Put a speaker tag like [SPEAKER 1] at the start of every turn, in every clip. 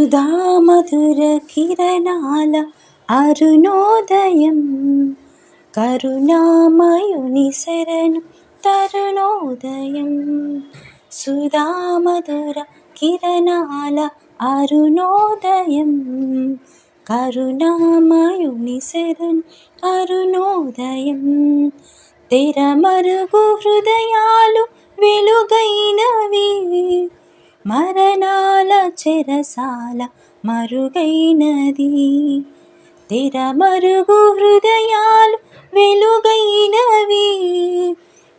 [SPEAKER 1] సుధామధుర కిరణాల అరుణోదయం కరుణామయుని శరణు తరుణోదయం సుధామధుర కిరణాల అరుణోదయం కరుణామయుని శరణు అరుణోదయం తెరమరుగు హృదయాలు వెలుగైనవి మరణాల చెరసాల మరుగైనది. తెర మరుగు హృదయాలు వెలుగైనవి.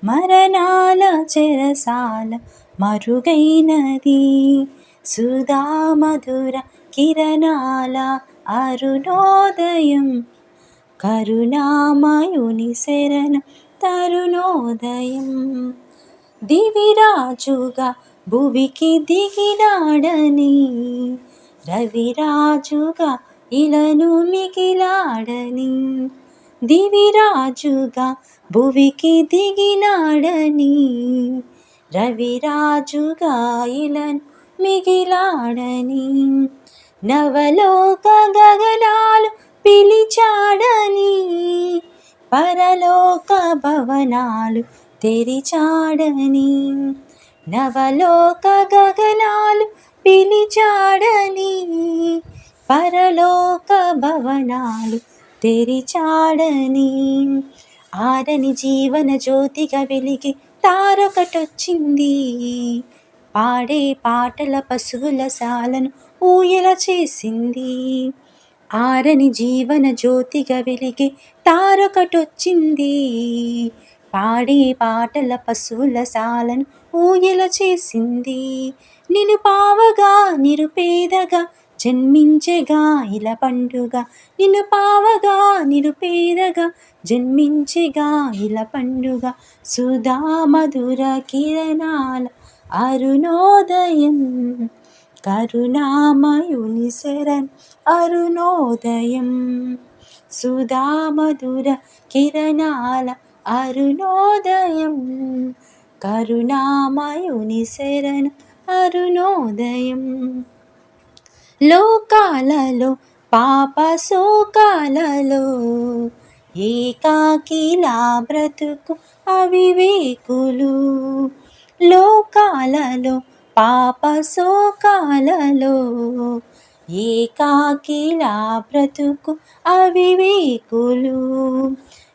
[SPEAKER 1] మరణాల చెరసాల మరుగైనది. సుధామధుర కిరణాల అరుణోదయం. కరుణామయుని శరణ తరుణోదయం. దివిరాజుగా భువికి దిగినాడని రవిరాజుగా ఇలను మిగిలాడని దివిరాజుగా భువికి దిగినాడని రవిరాజుగా ఇలను మిగిలాడని నవలోక గగనాలు పిలిచాడని పరలోక భవనాలు తెరిచాడని నవలోక గగనాలు పిలిచాడని పరలోక భవనాలు తెరిచాడని ఆరని జీవన జ్యోతిగా వెలిగి తారొకటొచ్చింది. పాడే పాటల పశువుల సాలను ఊయల చేసింది. ఆరని జీవన జ్యోతిగా వెలిగి తారొకటొచ్చింది. పాడే పాటల పశువుల సాలను ఊయల చేసింది. నిన్ను పావగా నిరుపేదగా జన్మించెగా ఇలా పండుగ. నిన్ను పావగా నిరుపేదగా జన్మించెగా ఇలా పండుగ. సుధా మధుర కిరణాల అరుణోదయం కరుణామయుని శరణ్ అరుణోదయం. సుధా మధుర కిరణాల అరుణోదయం కరుణామయుని శరణు అరుణోదయం. లోకాలలో పాప శోకాలలో ఏకాకిలా బ్రతుకు అవివేకులు. లోకాలలో పాప శోకాలలో ఏకాకిలా బ్రతుకు అవివేకులు.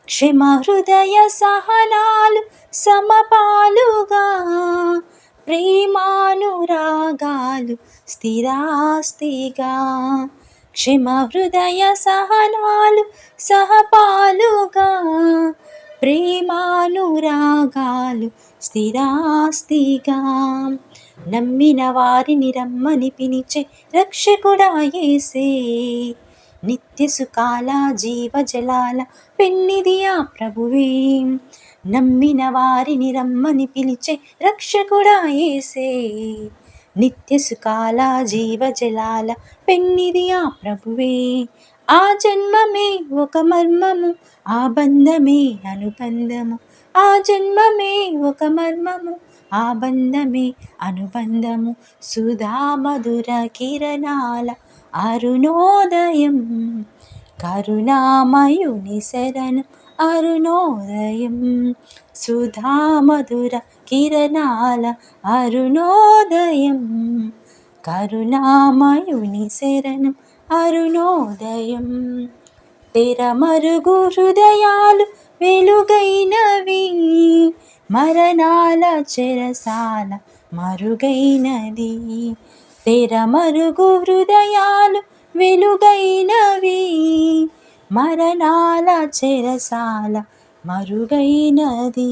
[SPEAKER 1] క్షమ హృదయ సహనాలు సమపాలుగా ప్రేమానురాగాలు స్థిరాస్తిగా. క్షమ హృదయ సహనాలు సహపాలుగా ప్రేమానురాగాలు స్థిరాస్తిగా. నమ్మిన వారిని రమ్మని పిలిచే రక్షకుడాయేసే ఏసే నిత్య జీవజలాల పెన్నిది ఆ ప్రభువే. నమ్మిన వారిని రమ్మని పిలిచే రక్షకుడా ఏసే నిత్య సుకాల జీవజలాల పెన్నిది ఆ ప్రభువే. ఆ జన్మమే ఒక మర్మము ఆ బంధమే అనుబంధము. ఆ జన్మమే ఒక మర్మము ఆ బంధమే అనుబంధము. సుధా మధుర కిరణాల అరుణోదయం. కరుణామయుని శరణం అరుణోదయం. సుధామధుర కిరణాల అరుణోదయం. కరుణామయుని శరణం అరుణోదయం. తెరమరుగు హృదయాలు వెలుగైనవి. మరణాల చెరసాల మరుగైనది. తెరమరుగు హృదయాలు వెలుగైనవి. మరణాల చెరసాల మరుగైనది.